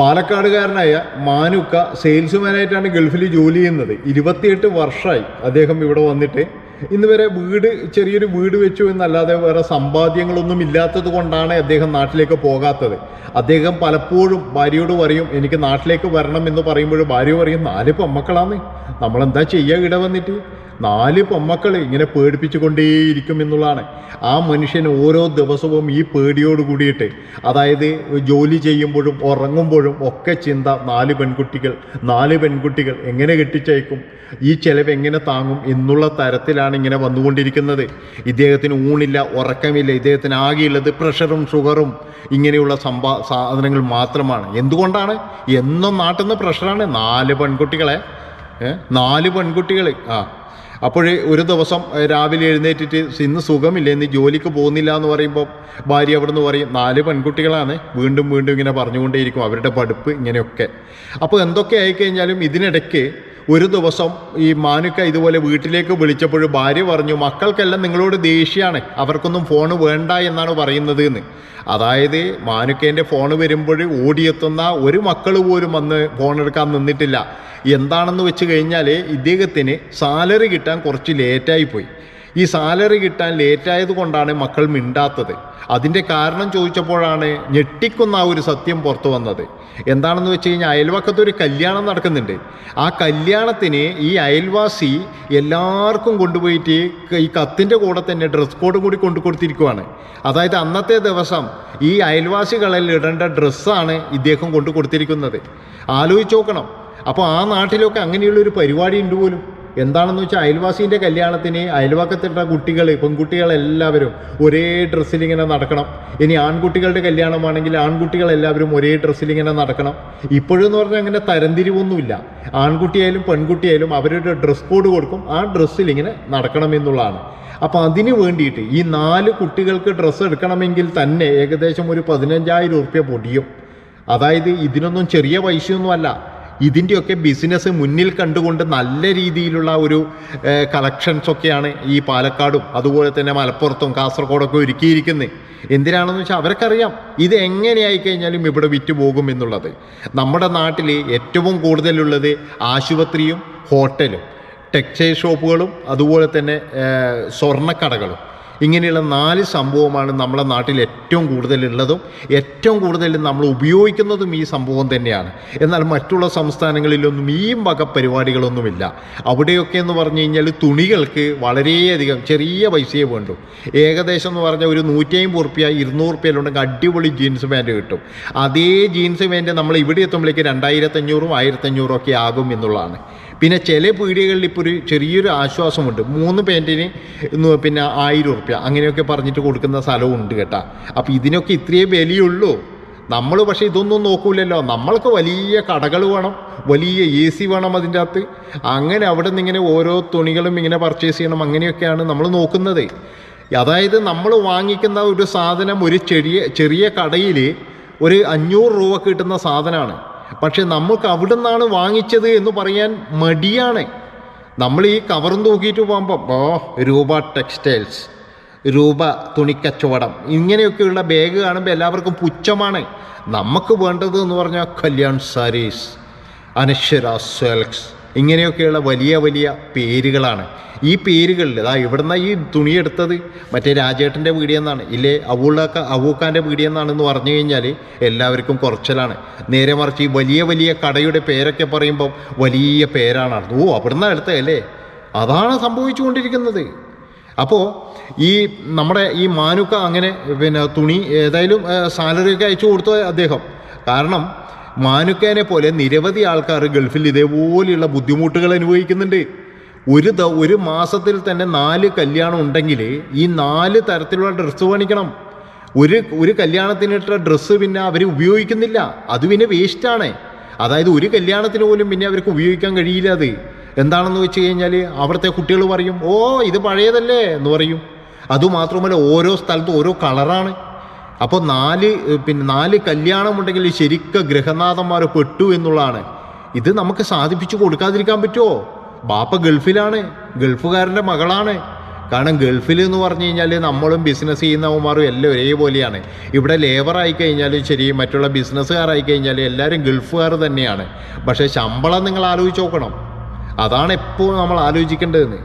പാലക്കാടുകാരനായ മാനുക്ക സെയിൽസ്മാനായിട്ടാണ് ഗൾഫിൽ ജോലി ചെയ്യുന്നത്. ഇരുപത്തിയെട്ട് വർഷമായി അദ്ദേഹം ഇവിടെ വന്നിട്ട്. ഇന്ന് വരെ വീട് ചെറിയൊരു വീട് വെച്ചു എന്നല്ലാതെ വേറെ സമ്പാദ്യങ്ങളൊന്നും ഇല്ലാത്തത് കൊണ്ടാണ് അദ്ദേഹം നാട്ടിലേക്ക് പോകാത്തത്. അദ്ദേഹം പലപ്പോഴും ഭാര്യയോട് പറയും എനിക്ക് നാട്ടിലേക്ക് വരണം എന്ന് പറയുമ്പോൾ ഭാര്യ പറയും നാല് മക്കളാന്ന് നമ്മളെന്താ ചെയ്യുക ഇവിടെ വന്നിട്ട്? നാല് പൊമ്മക്കൾ ഇങ്ങനെ പേടിപ്പിച്ചുകൊണ്ടേയിരിക്കും എന്നുള്ളതാണ്. ആ മനുഷ്യൻ ഓരോ ദിവസവും ഈ പേടിയോട് കൂടിയിട്ട് അതായത് ജോലി ചെയ്യുമ്പോഴും ഉറങ്ങുമ്പോഴും ഒക്കെ ചിന്ത നാല് പെൺകുട്ടികൾ നാല് പെൺകുട്ടികൾ എങ്ങനെ കെട്ടിച്ചയക്കും ഈ ചെലവ് എങ്ങനെ താങ്ങും എന്നുള്ള തരത്തിലാണ് ഇങ്ങനെ വന്നുകൊണ്ടിരിക്കുന്നത്. ഇദ്ദേഹത്തിന് ഊണില്ല ഉറക്കമില്ല ഇദ്ദേഹത്തിന് ആകെയുള്ളത് പ്രഷറും ഷുഗറും ഇങ്ങനെയുള്ള സംഭാ സാധനങ്ങൾ മാത്രമാണ്. എന്തുകൊണ്ടാണ്? എന്നും നാട്ടിൽ നിന്ന് പ്രഷറാണ് നാല് പെൺകുട്ടികളെ? നാല് പെൺകുട്ടികൾ ആ. അപ്പോഴേ ഒരു ദിവസം രാവിലെ എഴുന്നേറ്റിട്ട് ഇന്ന് സുഖമില്ല? ഇന്ന് ജോലിക്ക് പോകുന്നില്ല എന്ന് പറയുമ്പോൾ ഭാര്യ അവിടെ നിന്ന് പറയും നാല് പെൺകുട്ടികളാണ്. വീണ്ടും വീണ്ടും ഇങ്ങനെ പറഞ്ഞുകൊണ്ടേയിരിക്കും അവരുടെ പഠിപ്പ് ഇങ്ങനെയൊക്കെ. അപ്പോൾ എന്തൊക്കെ ആയിക്കഴിഞ്ഞാലും ഇതിനിടയ്ക്ക് ഒരു ദിവസം ഈ മാനുക്ക ഇതുപോലെ വീട്ടിലേക്ക് വിളിച്ചപ്പോൾ ഭാര്യ പറഞ്ഞു മക്കൾക്കെല്ലാം നിങ്ങളോട് ദേഷ്യമാണ് അവർക്കൊന്നും ഫോൺ വേണ്ട എന്നാണ് പറയുന്നത് എന്ന്. അതായത് മാനുക്കേന്റെ ഫോൺ വരുമ്പോൾ ഓടിയെത്തുന്ന ഒരു മക്കൾ പോലും വന്ന് ഫോൺ എടുക്കാൻ നിന്നിട്ടില്ല. എന്താണെന്ന് വെച്ച് കഴിഞ്ഞാൽ ഇദ്ദേഹത്തിന് സാലറി കിട്ടാൻ കുറച്ച് ലേറ്റായി പോയി. ഈ സാലറി കിട്ടാൻ ലേറ്റായത് കൊണ്ടാണ് മക്കൾ മിണ്ടാത്തത്. അതിന്റെ കാരണം ചോദിച്ചപ്പോഴാണ് ഞെട്ടിക്കുന്ന ആ ഒരു സത്യം പുറത്തു വന്നത്. എന്താണെന്ന് വെച്ച് കഴിഞ്ഞാൽ അയൽവക്കത്തൊരു കല്യാണം നടക്കുന്നുണ്ട്. ആ കല്യാണത്തിന് ഈ അയൽവാസി എല്ലാവർക്കും കൊണ്ടുപോയിട്ട് ഈ കത്തിന്റെ കൂടെ തന്നെ ഡ്രസ് കോഡും കൂടി കൊണ്ടു കൊടുത്തിരിക്കുവാണ്. അതായത് അന്നത്തെ ദിവസം ഈ അയൽവാസികളിൽ ഇടേണ്ട ഡ്രസ്സാണ് ഇദ്ദേഹം കൊണ്ടു കൊടുത്തിരിക്കുന്നത്. ആലോചിച്ച് നോക്കണം. അപ്പോൾ ആ നാട്ടിലൊക്കെ അങ്ങനെയുള്ള ഒരു പരിപാടി ഉണ്ട് പോലും? എന്താണെന്ന് വെച്ചാൽ അയൽവാസീന്റെ കല്യാണത്തിന് അയൽവക്കത്തിട്ട കുട്ടികൾ പെൺകുട്ടികളെല്ലാവരും ഒരേ ഡ്രസ്സിൽ ഇങ്ങനെ നടക്കണം. ഇനി ആൺകുട്ടികളുടെ കല്യാണമാണെങ്കിൽ ആൺകുട്ടികളെല്ലാവരും ഒരേ ഡ്രസ്സിൽ ഇങ്ങനെ നടക്കണം. ഇപ്പോഴെന്ന് പറഞ്ഞാൽ അങ്ങനെ തരംതിരിവൊന്നുമില്ല. ആൺകുട്ടിയായാലും പെൺകുട്ടിയായാലും അവരുടെ ഡ്രസ് കോഡ് കൊടുക്കും. ആ ഡ്രസ്സിൽ ഇങ്ങനെ നടക്കണം എന്നുള്ളതാണ്. അപ്പോൾ അതിന് വേണ്ടിയിട്ട് ഈ നാല് കുട്ടികൾക്ക് ഡ്രസ്സ് എടുക്കണമെങ്കിൽ തന്നെ ഏകദേശം ഒരു പതിനഞ്ചായിരം ഉറുപ്യ പൊടിയും അതായത് ഇതിനൊന്നും ചെറിയ പൈസയൊന്നുമല്ല. ഇതിന്റെയൊക്കെ ബിസിനസ് മുന്നിൽ കണ്ടുകൊണ്ട് നല്ല രീതിയിലുള്ള ഒരു കളക്ഷൻസ് ഒക്കെയാണ് ഈ പാലക്കാടും അതുപോലെ തന്നെ മലപ്പുറത്തും കാസർഗോഡൊക്കെ ഒരുക്കിയിരിക്കുന്നത് എന്തിനാണെന്ന് വെച്ചാൽ അവർക്കറിയാം ഇത് എങ്ങനെയായി കഴിഞ്ഞാലും ഇവിടെ വിറ്റ് പോകും എന്നുള്ളത്. നമ്മുടെ നാട്ടിൽ ഏറ്റവും കൂടുതലുള്ളത് ആശുപത്രിയും ഹോട്ടലും ടെക്സ്റ്റൈൽ ഷോപ്പുകളും അതുപോലെ തന്നെ സ്വർണക്കടകളും. ഇങ്ങനെയുള്ള നാല് സംഭവമാണ് നമ്മുടെ നാട്ടിൽ ഏറ്റവും കൂടുതലുള്ളതും ഏറ്റവും കൂടുതൽ നമ്മൾ ഉപയോഗിക്കുന്നതും ഈ സംഭവം തന്നെയാണ്. എന്നാൽ മറ്റുള്ള സംസ്ഥാനങ്ങളിലൊന്നും ഈ വക പരിപാടികളൊന്നുമില്ല. അവിടെയൊക്കെ എന്ന് പറഞ്ഞു കഴിഞ്ഞാൽ തുണികൾക്ക് വളരെയധികം ചെറിയ പൈസയെ വേണ്ടു. ഏകദേശം എന്ന് പറഞ്ഞാൽ ഒരു നൂറ്റിയമ്പത് റുപ്യ ഇരുന്നൂറ് റുപ്യയിലുണ്ടെങ്കിൽ അടിപൊളി ജീൻസ് പാന്റ് കിട്ടും. അതേ ജീൻസ് പാന്റ് നമ്മൾ ഇവിടെ എത്തുമ്പോഴേക്ക് രണ്ടായിരത്തഞ്ഞൂറും ആയിരത്തഞ്ഞൂറും ഒക്കെ ആകും എന്നുള്ളതാണ്. പിന്നെ ചില പീടികകളിൽ ഇപ്പോൾ ഒരു ചെറിയൊരു ആശ്വാസമുണ്ട്. മൂന്ന് പാന്റിന് ഇന്ന് പിന്നെ ആയിരം ഉറുപ്യ അങ്ങനെയൊക്കെ പറഞ്ഞിട്ട് കൊടുക്കുന്ന സ്ഥലവും ഉണ്ട് കേട്ടാ. അപ്പോൾ ഇതിനൊക്കെ ഇത്രയേ വിലയുള്ളൂ. നമ്മൾ പക്ഷേ ഇതൊന്നും നോക്കൂലല്ലോ. നമ്മൾക്ക് വലിയ കടകൾ വേണം വലിയ എ സി വേണം അതിന്റെ അകത്ത്. അങ്ങനെ അവിടെ നിന്ന് ഇങ്ങനെ ഓരോ തുണികളും ഇങ്ങനെ പർച്ചേസ് ചെയ്യണം അങ്ങനെയൊക്കെയാണ് നമ്മൾ നോക്കുന്നത്. അതായത് നമ്മൾ വാങ്ങിക്കുന്ന ഒരു സാധനം ഒരു ചെറിയ ചെറിയ കടയിൽ ഒരു അഞ്ഞൂറ് രൂപ കിട്ടുന്ന സാധനമാണ്. പക്ഷെ നമുക്ക് അവിടെ നിന്നാണ് വാങ്ങിച്ചത് എന്ന് പറയാൻ മടിയാണ്. നമ്മൾ ഈ കവറും തൂക്കിയിട്ട് പോകുമ്പോൾ ഓ രൂപ ടെക്സ്റ്റൈൽസ് രൂപ തുണിക്കച്ചവടം ഇങ്ങനെയൊക്കെയുള്ള ബാഗ് കാണുമ്പോൾ എല്ലാവർക്കും പുച്ഛമാണ്. നമുക്ക് വേണ്ടത് എന്ന് പറഞ്ഞാൽ കല്യാൺ സാരീസ് അനശ്വര സെൽക്സ് ഇങ്ങനെയൊക്കെയുള്ള വലിയ വലിയ പേരുകളാണ്. ഈ പേരുകളിൽ അതാ ഇവിടുന്ന് ഈ തുണി എടുത്തത്. മറ്റേ രാജേട്ടന്റെ വീടിയെന്നാണ് ഇല്ലേ അവൂളക്ക അവൂക്കാന്റെ വീടിയെന്നാണെന്ന് പറഞ്ഞു കഴിഞ്ഞാൽ എല്ലാവർക്കും കുറച്ചിലാണ്. നേരെ മറിച്ച് ഈ വലിയ വലിയ കടയുടെ പേരൊക്കെ പറയുമ്പം വലിയ പേരാണ് ഓ അവിടുന്ന് എടുത്തതല്ലേ അതാണ് സംഭവിച്ചുകൊണ്ടിരിക്കുന്നത്. അപ്പോൾ ഈ നമ്മുടെ ഈ മാനുക്ക അങ്ങനെ പിന്നെ തുണി ഏതായാലും സാലറിയൊക്കെ അയച്ചു കൊടുത്തു അദ്ദേഹം. കാരണം മാനുക്കേനെ പോലെ നിരവധി ആൾക്കാർ ഗൾഫിൽ ഇതേപോലെയുള്ള ബുദ്ധിമുട്ടുകൾ അനുഭവിക്കുന്നുണ്ട്. ഒരു ഒരു മാസത്തിൽ തന്നെ നാല് കല്യാണം ഉണ്ടെങ്കിൽ ഈ നാല് തരത്തിലുള്ള ഡ്രസ്സ് മേടിക്കണം ഒരു ഒരു കല്യാണത്തിനിട്ട ഡ്രസ്സ് പിന്നെ അവർ ഉപയോഗിക്കുന്നില്ല. അത് പിന്നെ വേസ്റ്റാണ്. അതായത് ഒരു കല്യാണത്തിന് പോലും പിന്നെ അവർക്ക് ഉപയോഗിക്കാൻ കഴിയില്ല അത്. എന്താണെന്ന് വെച്ച് കഴിഞ്ഞാൽ അവിടുത്തെ കുട്ടികൾ പറയും ഓ ഇത് പഴയതല്ലേ? എന്ന് പറയും. അതുമാത്രമല്ല ഓരോ സ്ഥലത്തും ഓരോ കളറാണ്. അപ്പോൾ നാല് പിന്നെ നാല് കല്യാണം കല്യാണമുണ്ടെങ്കിൽ ശരിക്കും ഗൃഹനാഥന്മാർ പെട്ടു എന്നുള്ളതാണ്. ഇത് നമുക്ക് സാധിപ്പിച്ചു കൊടുക്കാതിരിക്കാൻ പറ്റുമോ ബാപ്പ ഗൾഫിലാണ് ഗൾഫുകാരന്റെ മകളാണ്. കാരണം ഗൾഫിൽ എന്ന് പറഞ്ഞു കഴിഞ്ഞാൽ നമ്മളും ബിസിനസ് ചെയ്യുന്നവന്മാരും എല്ലാം ഒരേപോലെയാണ്. ഇവിടെ ലേബറായി കഴിഞ്ഞാലും ശരി മറ്റുള്ള ബിസിനസ്സുകാരായി കഴിഞ്ഞാലും എല്ലാവരും ഗൾഫുകാർ തന്നെയാണ്. പക്ഷേ ശമ്പളം നിങ്ങൾ ആലോചിച്ച് നോക്കണം. അതാണ് എപ്പോഴും നമ്മൾ ആലോചിക്കേണ്ടതെന്ന്.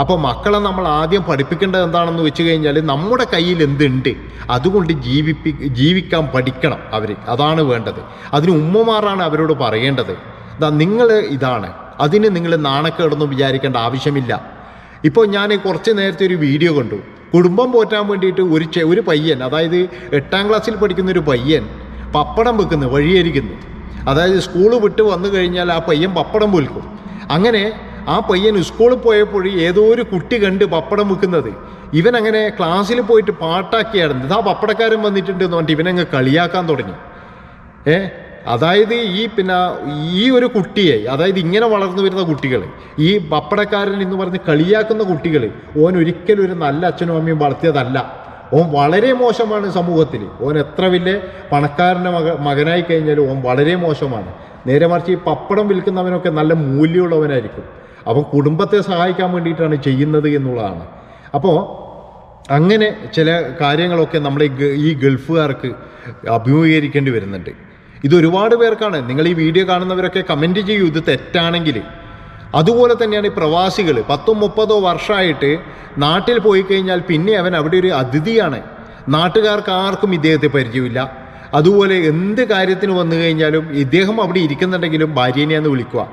അപ്പോൾ മക്കളെ നമ്മൾ ആദ്യം പഠിപ്പിക്കേണ്ടത് എന്താണെന്ന് വെച്ച് കഴിഞ്ഞാൽ നമ്മുടെ കയ്യിൽ എന്തുണ്ട്? അതുകൊണ്ട് ജീവിപ്പി ജീവിക്കാൻ പഠിക്കണം അവർ അതാണ് വേണ്ടത്. അതിന് ഉമ്മമാരാണ് അവരോട് പറയേണ്ടത്. നിങ്ങൾ ഇതാണ്. അതിന് നിങ്ങൾ നാണക്കേടൊന്നും വിചാരിക്കേണ്ട ആവശ്യമില്ല. ഇപ്പോൾ ഞാൻ കുറച്ച് നേരത്തെ ഒരു വീഡിയോ കണ്ടു. കുടുംബം പോറ്റാൻ വേണ്ടിയിട്ട് ഒരു ഒരു പയ്യൻ അതായത് എട്ടാം ക്ലാസ്സിൽ പഠിക്കുന്ന ഒരു പയ്യൻ പപ്പടം വെക്കുന്നു വഴിയരിക്കുന്നു. അതായത് സ്കൂൾ വിട്ട് വന്നു കഴിഞ്ഞാൽ ആ പയ്യൻ പപ്പടം വിൽക്കും. അങ്ങനെ ആ പയ്യൻ സ്കൂളിൽ പോയപ്പോൾ ഏതോ ഒരു കുട്ടി കണ്ട് പപ്പടം വെക്കുന്നത്. ഇവൻ അങ്ങനെ ക്ലാസ്സിൽ പോയിട്ട് പാട്ടാക്കിയായിരുന്നു. ഇതാ പപ്പടക്കാരൻ വന്നിട്ടുണ്ട് എന്ന് പറഞ്ഞിട്ട് ഇവനങ്ങ് കളിയാക്കാൻ തുടങ്ങി. ഏ? അതായത് ഈ പിന്നെ ഈ ഒരു കുട്ടിയെ അതായത് ഇങ്ങനെ വളർന്നു വരുന്ന കുട്ടികൾ ഈ പപ്പടക്കാരൻ എന്ന് പറഞ്ഞ് കളിയാക്കുന്ന കുട്ടികൾ ഓൻ ഒരിക്കലും ഒരു നല്ല അച്ഛനും അമ്മയും വളർത്തിയതല്ല. ഓൻ വളരെ മോശമാണ് സമൂഹത്തിൽ. ഓൻ എത്ര വലിയ പണക്കാരന്റെ മക മകനായി കഴിഞ്ഞാലും ഓൻ വളരെ മോശമാണ്. നേരെ മറിച്ച് ഈ പപ്പടം വിൽക്കുന്നവനൊക്കെ നല്ല മൂല്യമുള്ളവനായിരിക്കും. അവൻ കുടുംബത്തെ സഹായിക്കാൻ വേണ്ടിയിട്ടാണ് ചെയ്യുന്നത് എന്നുള്ളതാണ്. അപ്പോൾ അങ്ങനെ ചില കാര്യങ്ങളൊക്കെ ഗ- ഈ ഗൾഫുകാർക്ക് അഭിമുഖീകരിക്കേണ്ടി വരുന്നുണ്ട്. ഇത് ഒരുപാട് പേർക്കാണ്. നിങ്ങൾ ഈ വീഡിയോ കാണുന്നവരൊക്കെ കമന്റ് ചെയ്യൂ. ഇത് തെറ്റാണെങ്കിൽ. അതുപോലെ തന്നെയാണ് ഈ പ്രവാസികൾ പത്തും മുപ്പതോ വർഷമായിട്ട് നാട്ടിൽ പോയി കഴിഞ്ഞാൽ പിന്നെ അവൻ അവിടെ ഒരു അതിഥിയാണ്. നാട്ടുകാർക്ക് ആർക്കും ഇദ്ദേഹത്തെ പരിചയമില്ല. അതുപോലെ എന്ത് കാര്യത്തിന് വന്നു കഴിഞ്ഞാലും ഇദ്ദേഹം അവിടെ ഇരിക്കുന്നുണ്ടെങ്കിലും ഭാര്യനെയാന്ന് വിളിക്കുക.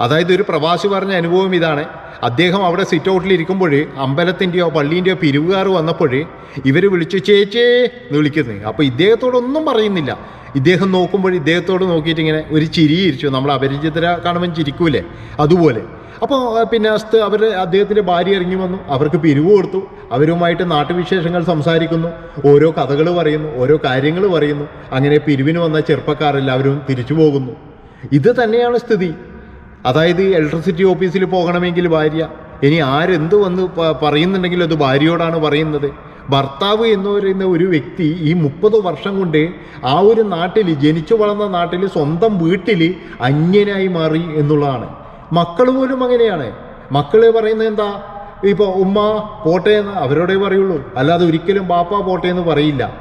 അതായത് ഒരു പ്രവാസി പറഞ്ഞ അനുഭവം ഇതാണ്. അദ്ദേഹം അവിടെ സിറ്റ് ഔട്ടിൽ ഇരിക്കുമ്പോൾ അമ്പലത്തിന്റെയോ പള്ളീന്റെയോ പിരിവുകാർ വന്നപ്പോൾ ഇവർ വിളിച്ചു ചേച്ചേ എന്ന് വിളിക്കുന്നത് അപ്പോൾ ഇദ്ദേഹത്തോടൊന്നും പറയുന്നില്ല. ഇദ്ദേഹം നോക്കുമ്പോൾ ഇദ്ദേഹത്തോട് നോക്കിയിട്ട് ഇങ്ങനെ ഒരു ചിരി ഇരിച്ചു. നമ്മൾ അപരിചിതരെ കാണുമ്പോൾ ചിരിക്കൂലേ? അതുപോലെ. അപ്പോൾ പിന്നെ അസ്ത് അവർ അദ്ദേഹത്തിന്റെ ഭാര്യ ഇറങ്ങി വന്നു. അവർക്ക് പിരിവ് കൊടുത്തു. അവരുമായിട്ട് നാട്ടുവിശേഷങ്ങൾ സംസാരിക്കുന്നു. ഓരോ കഥകൾ പറയുന്നു. ഓരോ കാര്യങ്ങൾ പറയുന്നു. അങ്ങനെ പിരിവിന് വന്ന ചെറുപ്പക്കാരെല്ലാവരും തിരിച്ചു പോകുന്നു. ഇത് തന്നെയാണ് സ്ഥിതി. അതായത് ഇലക്ട്രിസിറ്റി ഓഫീസിൽ പോകണമെങ്കിൽ ഭാര്യ. ഇനി ആരെന്ത് വന്ന് പറയുന്നുണ്ടെങ്കിലും അത് ഭാര്യയോടാണ് പറയുന്നത്. ഭർത്താവ് എന്ന് പറയുന്ന ഒരു വ്യക്തി ഈ മുപ്പത് വർഷം കൊണ്ട് ആ ഒരു നാട്ടിൽ ജനിച്ചു വളർന്ന നാട്ടിൽ സ്വന്തം വീട്ടിൽ അന്യനായി മാറി എന്നുള്ളതാണ്. മക്കൾ പോലും അങ്ങനെയാണ്. മക്കൾ പറയുന്നത് എന്താ? ഇപ്പോൾ ഉമ്മ പോട്ടെ എന്ന് അവരോടേ പറയുള്ളൂ. അല്ലാതെ ഒരിക്കലും ബാപ്പ പോട്ടെ എന്ന് പറയില്ല.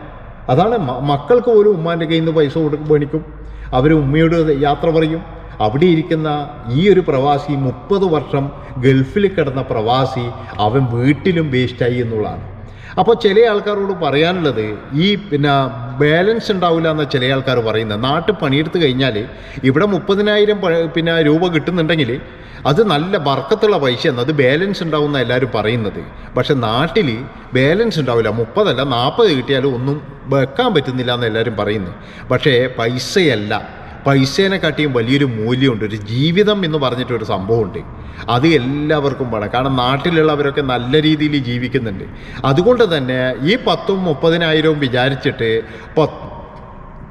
അതാണ് മക്കൾക്ക് പോലും ഉമ്മാന്റെ കയ്യിൽ നിന്ന് പൈസ കൊടുക്കും മേടിക്കും. അവർ ഉമ്മയോട് യാത്ര പറയും. അവിടെ ഇരിക്കുന്ന ഈ ഒരു പ്രവാസി മുപ്പത് വർഷം ഗൾഫിൽ കിടന്ന പ്രവാസി അവൻ വീട്ടിലും വേസ്റ്റായി എന്നുള്ളതാണ്. അപ്പോൾ ചില ആൾക്കാരോട് പറയാനുള്ളത് ഈ പിന്നെ ബാലൻസ് ഉണ്ടാവില്ല എന്ന ചില ആൾക്കാർ പറയുന്നത്. നാട്ടിൽ പണിയെടുത്ത് കഴിഞ്ഞാൽ ഇവിടെ മുപ്പതിനായിരം പിന്നെ രൂപ കിട്ടുന്നുണ്ടെങ്കിൽ അത് നല്ല ബർക്കത്തുള്ള പൈസയാണ് അത് ബാലൻസ് ഉണ്ടാവുമെന്ന് എല്ലാവരും പറയുന്നത്. പക്ഷെ നാട്ടിൽ ബാലൻസ് ഉണ്ടാവില്ല. മുപ്പതല്ല നാൽപ്പത് കിട്ടിയാലും ഒന്നും വെക്കാൻ പറ്റുന്നില്ല എന്ന് എല്ലാവരും പറയുന്നു പക്ഷേ പൈസയല്ല. പൈസേനെ കാട്ടിയും വലിയൊരു മൂല്യമുണ്ട്. ഒരു ജീവിതം എന്ന് പറഞ്ഞിട്ടൊരു സംഭവമുണ്ട്. അത് എല്ലാവർക്കും വേണം കാരണം നാട്ടിലുള്ളവരൊക്കെ നല്ല രീതിയിൽ ജീവിക്കുന്നുണ്ട്. അതുകൊണ്ട് തന്നെ ഈ പത്തും മുപ്പതിനായിരവും വിചാരിച്ചിട്ട് പത്ത്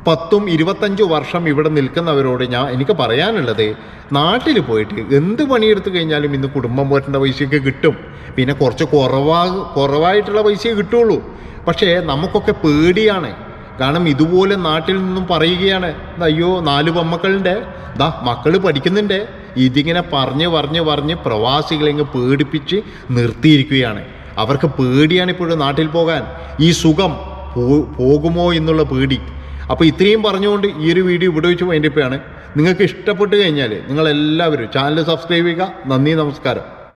പത്തും ഇരുപത്തഞ്ച് വർഷം ഇവിടെ നിൽക്കുന്നവരോട് ഞാൻ എനിക്ക് പറയാനുള്ളത് നാട്ടിൽ പോയിട്ട് എന്ത് പണിയെടുത്തു കഴിഞ്ഞാലും ഇന്ന് കുടുംബം പോറ്റേണ്ട പൈസയൊക്കെ കിട്ടും. പിന്നെ കുറച്ച് കുറവാ കുറവായിട്ടുള്ള പൈസയെ കിട്ടുള്ളൂ. പക്ഷേ നമുക്കൊക്കെ പേടിയാണ്. കാരണം ഇതുപോലെ നാട്ടിൽ നിന്നും പറയുകയാണ് അയ്യോ നാല് പെമ്മക്കളുണ്ട്. ദാ മക്കൾ പഠിക്കുന്നുണ്ട്. ഇതിങ്ങനെ പറഞ്ഞ് പറഞ്ഞ് പറഞ്ഞ് പ്രവാസികളെ ഇങ്ങ് പേടിപ്പിച്ച് നിർത്തിയിരിക്കുകയാണ്. അവർക്ക് പേടിയാണ് ഇപ്പോഴും നാട്ടിൽ പോകാൻ. ഈ സുഖം പോകുമോ എന്നുള്ള പേടി. അപ്പോൾ ഇത്രയും പറഞ്ഞുകൊണ്ട് ഈ ഒരു വീഡിയോ ഇവിടെ വെച്ച് വേണ്ടിയപ്പോഴാണ് നിങ്ങൾക്ക് ഇഷ്ടപ്പെട്ട് കഴിഞ്ഞാൽ നിങ്ങളെല്ലാവരും ചാനൽ സബ്സ്ക്രൈബ് ചെയ്യുക. നന്ദി നമസ്കാരം.